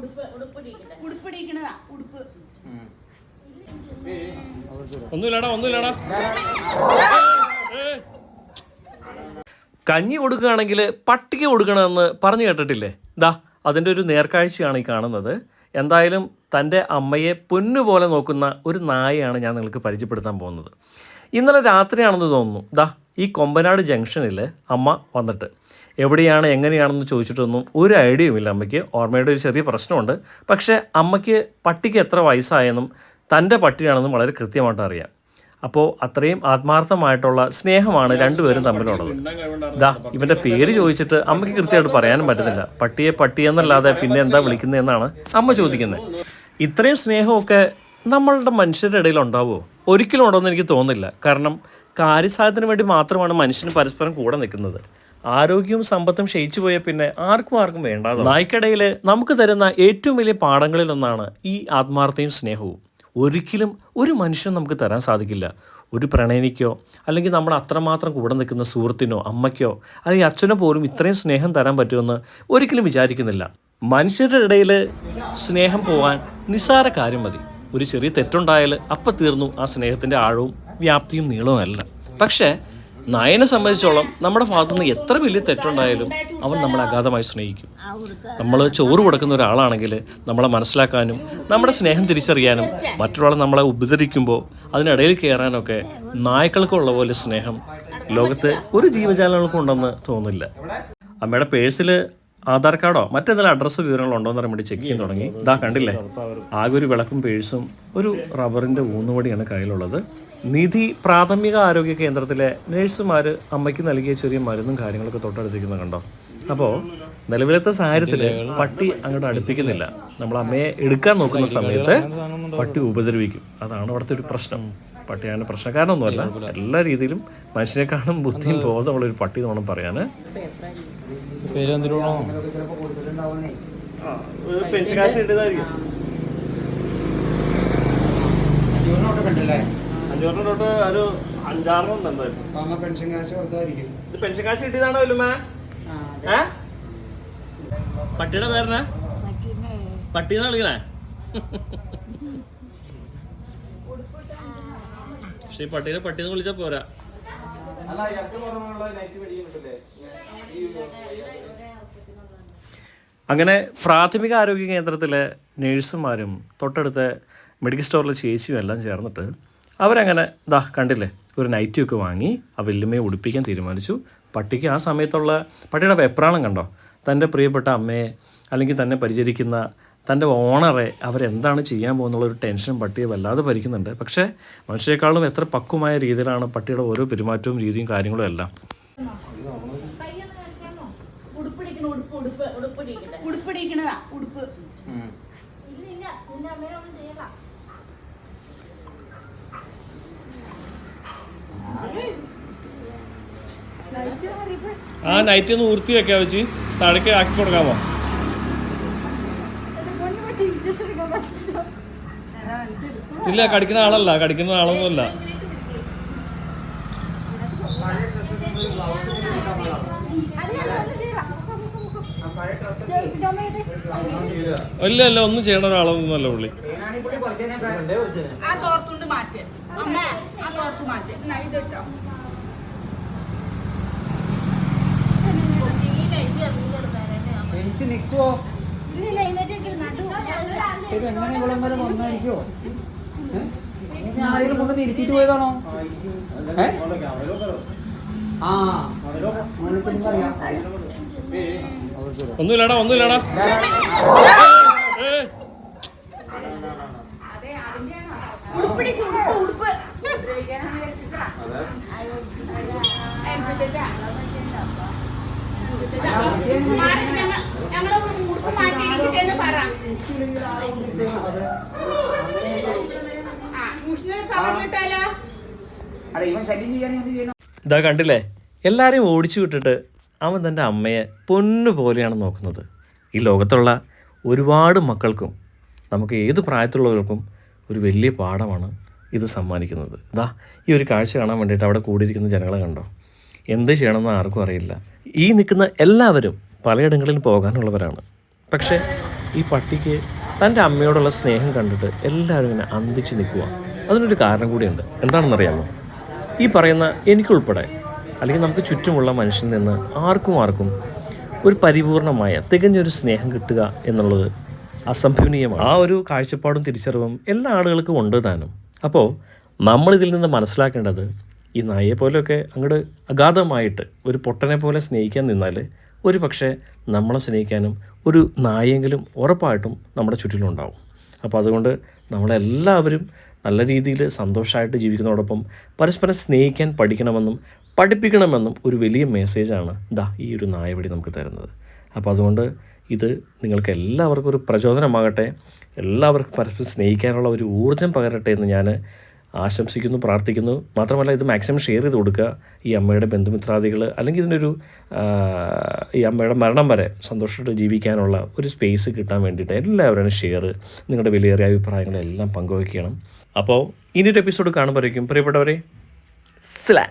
ഉടുപ്പ് ഉടുപ്പിടിക്കട്ടെ ഉടുപ്പിടിക്കണതാ ഉടുപ്പ്. ഒന്നുമില്ലടാ ഒന്നുമില്ലടാ. കഞ്ഞി കൊടുക്കുകയാണെങ്കിൽ പട്ടിക കൊടുക്കണമെന്ന് പറഞ്ഞു കേട്ടിട്ടില്ലേ? ദാ അതിന്റെ ഒരു നേർക്കാഴ്ചയാണ് ഈ കാണുന്നത്. എന്തായാലും തന്റെ അമ്മയെ പൊന്നുപോലെ നോക്കുന്ന ഒരു നായയാണ് ഞാൻ നിങ്ങൾക്ക് പരിചയപ്പെടുത്താൻ പോകുന്നത്. ഇന്നലെ രാത്രിയാണെന്ന് തോന്നുന്നു. ദാ ഈ കൊമ്പനാട് ജംഗ്ഷനിൽ അമ്മ വന്നിട്ട് എവിടെയാണ് എങ്ങനെയാണെന്ന് ചോദിച്ചിട്ടൊന്നും ഒരു ഐഡിയയുമില്ല അമ്മയ്ക്ക്. ഓർമ്മയുടെ ഒരു ചെറിയ പ്രശ്നമുണ്ട്. പക്ഷേ അമ്മയ്ക്ക് പട്ടിക്ക് എത്ര വയസ്സായെന്നും തന്റെ പട്ടിയാണെന്നും വളരെ കൃത്യമായിട്ട് അറിയാം. അപ്പോൾ അത്രയും ആത്മാർത്ഥമായിട്ടുള്ള സ്നേഹമാണ് രണ്ടുപേരും തമ്മിലുള്ളത്. ദാ ഇവന്റെ പേര് ചോദിച്ചിട്ട് അമ്മയ്ക്ക് കൃത്യമായിട്ട് പറയാനും പറ്റുന്നില്ല. പട്ടിയെ പട്ടിയെന്നല്ലാതെ പിന്നെ എന്താ വിളിക്കുന്നതെന്നാണ് അമ്മ ചോദിക്കുന്നത്. ഇത്രയും സ്നേഹമൊക്കെ നമ്മളുടെ മനുഷ്യരുടെ ഇടയിൽ ഉണ്ടാവുമോ? ഒരിക്കലും ഉണ്ടെന്ന് എനിക്ക് തോന്നുന്നില്ല. കാരണം കാര്യസാധനത്തിന് വേണ്ടി മാത്രമാണ് മനുഷ്യന് പരസ്പരം കൂടെ നിൽക്കുന്നത്. ആരോഗ്യവും സമ്പത്തും ക്ഷയിച്ചു പോയ പിന്നെ ആർക്കും ആർക്കും വേണ്ടാതെ നായ്ക്കിടയിൽ നമുക്ക് തരുന്ന ഏറ്റവും വലിയ പാഠങ്ങളിലൊന്നാണ് ഈ ആത്മാർത്ഥയും സ്നേഹവും. ഒരിക്കലും ഒരു മനുഷ്യനും നമുക്ക് തരാൻ സാധിക്കില്ല. ഒരു പ്രണയനിക്കോ അല്ലെങ്കിൽ നമ്മൾ അത്രമാത്രം കൂടെ നിൽക്കുന്ന സുഹൃത്തിനോ അമ്മയ്ക്കോ അല്ലെങ്കിൽ അച്ഛനോ പോലും ഇത്രയും സ്നേഹം തരാൻ പറ്റുമെന്ന് ഒരിക്കലും വിചാരിക്കുന്നില്ല. മനുഷ്യരുടെ ഇടയിൽ സ്നേഹം പോകാൻ നിസ്സാര കാര്യം മതി. ഒരു ചെറിയ തെറ്റുണ്ടായാൽ അപ്പം തീർന്നു ആ സ്നേഹത്തിന്റെ ആഴവും വ്യാപ്തിയും നീളവും അല്ല. പക്ഷേ നായനെ സംബന്ധിച്ചോളം നമ്മുടെ ഭാഗത്തുനിന്ന് എത്ര വലിയ തെറ്റുണ്ടായാലും അവൻ നമ്മളെ അഗാധമായി സ്നേഹിക്കും. നമ്മൾ ചോറ് കൊടുക്കുന്ന ഒരാളാണെങ്കിൽ നമ്മളെ മനസ്സിലാക്കാനും നമ്മുടെ സ്നേഹം തിരിച്ചറിയാനും മറ്റൊരാളെ നമ്മളെ ഉപദ്രവിക്കുമ്പോൾ അതിനിടയിൽ കയറാനൊക്കെ നായ്ക്കൾക്കുള്ള പോലെ സ്നേഹം ലോകത്ത് ഒരു ജീവജാലങ്ങൾക്കും ഉണ്ടെന്ന് തോന്നില്ല അമ്മയുടെ പേഴ്സിൽ ആധാർ കാർഡോ മറ്റെന്തെങ്കിലും അഡ്രസ്സ് വിവരങ്ങളോ ഉണ്ടോ എന്ന് വേണ്ടി ചെക്ക് ചെയ്യാൻ തുടങ്ങി. ഇതാ കണ്ടില്ലേ? ആകെ ഒരു വിളക്കും പേഴ്സും ഒരു റബ്ബറിന്റെ ഊന്നുവടിയാണ് കയ്യിലുള്ളത്. നിധി പ്രാഥമിക ആരോഗ്യ കേന്ദ്രത്തിലെ നഴ്സുമാർ അമ്മയ്ക്ക് നൽകിയ ചെറിയ മരുന്നും കാര്യങ്ങളൊക്കെ തൊട്ടടുത്തിരിക്കുന്നത് കണ്ടോ? അപ്പോൾ നിലവിലത്തെ സാഹചര്യത്തിൽ പട്ടി അങ്ങോട്ട് അടുപ്പിക്കുന്നില്ല. നമ്മൾ അമ്മയെ എടുക്കാൻ നോക്കുന്ന സമയത്ത് പട്ടി ഉപദ്രവിക്കും. അതാണ് അവിടുത്തെ ഒരു പ്രശ്നം. പട്ടിയാണ് പ്രശ്നക്കാരനൊന്നുമല്ല എല്ലാ രീതിയിലും മനുഷ്യനെക്കാളും ബുദ്ധിയും ബോധമുള്ള ഒരു പട്ടി എന്ന് വേണം പറയാൻ പേര് എന്തിനാണോ പെൻഷൻ കാശ് കിട്ടിയതായിരിക്കും അഞ്ഞൂറിന് തൊട്ട് ഒരു അഞ്ചാറിനുണ്ട് എന്തായാലും. പെൻഷൻ കാശ് കൊടുത്തായിരിക്കും. ഇത് പെൻഷൻ കാശ് കിട്ടിയതാണോ വല്ലുമ്മ? ഏ? പട്ടിയുടെ പേരനാ പട്ടിന്നാ വിളിക്കണേ? പക്ഷെ ഈ പട്ടീനെ പട്ടീന്ന് വിളിച്ചാ പോരാ. അങ്ങനെ പ്രാഥമിക ആരോഗ്യ കേന്ദ്രത്തിലെ നേഴ്സുമാരും തൊട്ടടുത്ത മെഡിക്കൽ സ്റ്റോറിലെ ചേച്ചിയും എല്ലാം ചേർന്നിട്ട് അവരങ്ങനെ ദാ കണ്ടില്ലേ ഒരു നൈറ്റിയൊക്കെ വാങ്ങി ആ വല്യമ്മയെ ഉടുപ്പിക്കാൻ തീരുമാനിച്ചു. പട്ടിക്ക് ആ സമയത്തുള്ള പട്ടിയുടെ വെപ്രാളം കണ്ടോ? തന്റെ പ്രിയപ്പെട്ട അമ്മയെ അല്ലെങ്കിൽ തന്നെ പരിചരിക്കുന്ന തന്റെ ഓണറെ അവരെന്താണ് ചെയ്യാൻ പോകുന്നുള്ള ഒരു ടെൻഷൻ പട്ടിയെ വല്ലാതെ ഭരിക്കുന്നുണ്ട്. പക്ഷേ മനുഷ്യരെക്കാളും എത്ര പക്കുമായ രീതിയിലാണ് പട്ടിയുടെ ഓരോ പെരുമാറ്റവും രീതിയും കാര്യങ്ങളും എല്ലാം. ആ നൈറ്റ് ഒന്ന് ഊർത്തി വെക്കാ വെച്ച് താഴേക്ക് ആക്കി കൊടുക്കാമോ? ഇല്ല കടിക്കുന്ന ആളല്ല കടിക്കുന്ന ആളൊന്നുമല്ല. ഇല്ല ഇല്ല ഒന്നും ചെയ്യണ ഒരാളൊന്നും അല്ല പുള്ളി എനിക്ക് നിക്കുവോ? ഇത് എങ്ങനെ വിളംബരം വരെ ആരെങ്കിലും കൊണ്ടുവന്ന് ഇരുത്തിയിട്ട് പോയതാണോ ഏ? ആ. ഒന്നുമില്ലടാ ഒന്നുമില്ലടാ. ഉടുപ്പിടിക്ക് ഉടുപ്പ് ഉടുപ്പ് ഞങ്ങളെ ഉടുപ്പ് മാറ്റിയിരിക്കട്ടെന്ന് പറ ആ മുഷ്ണ പവർ കിട്ടാലോ അല്ല ഇവൻ ശല്യം ചെയ്യാൻ എന്ത് ചെയ്യണം ഇതാ കണ്ടില്ലേ? എല്ലാവരെയും ഓടിച്ചു വിട്ടിട്ട് അവൻ തന്റെ അമ്മയെ പൊന്നു പോലെയാണ് നോക്കുന്നത്. ഈ ലോകത്തുള്ള ഒരുപാട് മക്കൾക്കും നമുക്ക് ഏത് പ്രായത്തിലുള്ളവർക്കും ഒരു വലിയ പാഠമാണ് ഇത് സമ്മാനിക്കുന്നത്. ഇതാ ഈ ഒരു കാഴ്ച കാണാൻ വേണ്ടിയിട്ട് അവിടെ കൂടിയിരിക്കുന്ന ജനങ്ങളെ കണ്ടോ? എന്ത് ചെയ്യണമെന്ന് ആർക്കും അറിയില്ല. ഈ നിൽക്കുന്ന എല്ലാവരും പലയിടങ്ങളിൽ പോകാനുള്ളവരാണ്. പക്ഷേ ഈ പട്ടിക്ക് തന്റെ അമ്മയോടുള്ള സ്നേഹം കണ്ടിട്ട് എല്ലാവരും ഇങ്ങനെ അന്തിച്ച് നിൽക്കുക അതിനൊരു കാരണം കൂടിയുണ്ട്. എന്താണെന്നറിയാമോ? ഈ പറയുന്ന എനിക്കുൾപ്പെടെ അല്ലെങ്കിൽ നമുക്ക് ചുറ്റുമുള്ള മനുഷ്യനിൽ നിന്ന് ആർക്കും ആർക്കും ഒരു പരിപൂർണമായ തികഞ്ഞൊരു സ്നേഹം കിട്ടുക എന്നുള്ളത് അസംഭവനീയമാണ്. ആ ഒരു കാഴ്ചപ്പാടും തിരിച്ചറിവും എല്ലാ ആളുകൾക്കും ഉണ്ട് താനും. അപ്പോൾ നമ്മളിതിൽ നിന്ന് മനസ്സിലാക്കേണ്ടത് ഈ നായയെ പോലെയൊക്കെ അങ്ങോട്ട് അഗാധമായിട്ട് ഒരു പൊട്ടനെ പോലെ സ്നേഹിക്കാൻ നിന്നാൽ ഒരു പക്ഷേ നമ്മളെ സ്നേഹിക്കാനും ഒരു നായെങ്കിലും ഉറപ്പായിട്ടും നമ്മുടെ ചുറ്റിലുണ്ടാവും. അപ്പോൾ അതുകൊണ്ട് നമ്മളെല്ലാവരും നല്ല രീതിയിൽ സന്തോഷമായിട്ട് ജീവിക്കുന്നതോടൊപ്പം പരസ്പരം സ്നേഹിക്കാൻ പഠിക്കണമെന്നും പഠിപ്പിക്കണമെന്നും ഒരു വലിയ മെസ്സേജാണ് ദാ ഈ ഒരു നായവടി നമുക്ക് തരുന്നത്. അപ്പോൾ അതുകൊണ്ട് ഇത് നിങ്ങൾക്ക് എല്ലാവർക്കും ഒരു പ്രചോദനമാകട്ടെ. എല്ലാവർക്കും പരസ്പരം സ്നേഹിക്കാനുള്ള ഒരു ഊർജം പകരട്ടെ എന്ന് ഞാൻ ആശംസിക്കുന്നു പ്രാർത്ഥിക്കുന്നു. മാത്രമല്ല ഇത് മാക്സിമം ഷെയർ ചെയ്ത് കൊടുക്കുക. ഈ അമ്മയുടെ ബന്ധുമിത്രാദികൾ അല്ലെങ്കിൽ ഇതിനൊരു ഈ അമ്മയുടെ മരണം വരെ സന്തോഷമായിട്ട് ജീവിക്കാനുള്ള ഒരു സ്പേസ് കിട്ടാൻ വേണ്ടിയിട്ട് എല്ലാവരും ഷെയർ നിങ്ങളുടെ വിലയേറിയ അഭിപ്രായങ്ങളെല്ലാം പങ്കുവയ്ക്കണം. അപ്പോൾ ഇനിയൊരു എപ്പിസോഡ് കാണുമ്പോഴേക്കും പ്രിയപ്പെട്ടവരെ സ്ലാ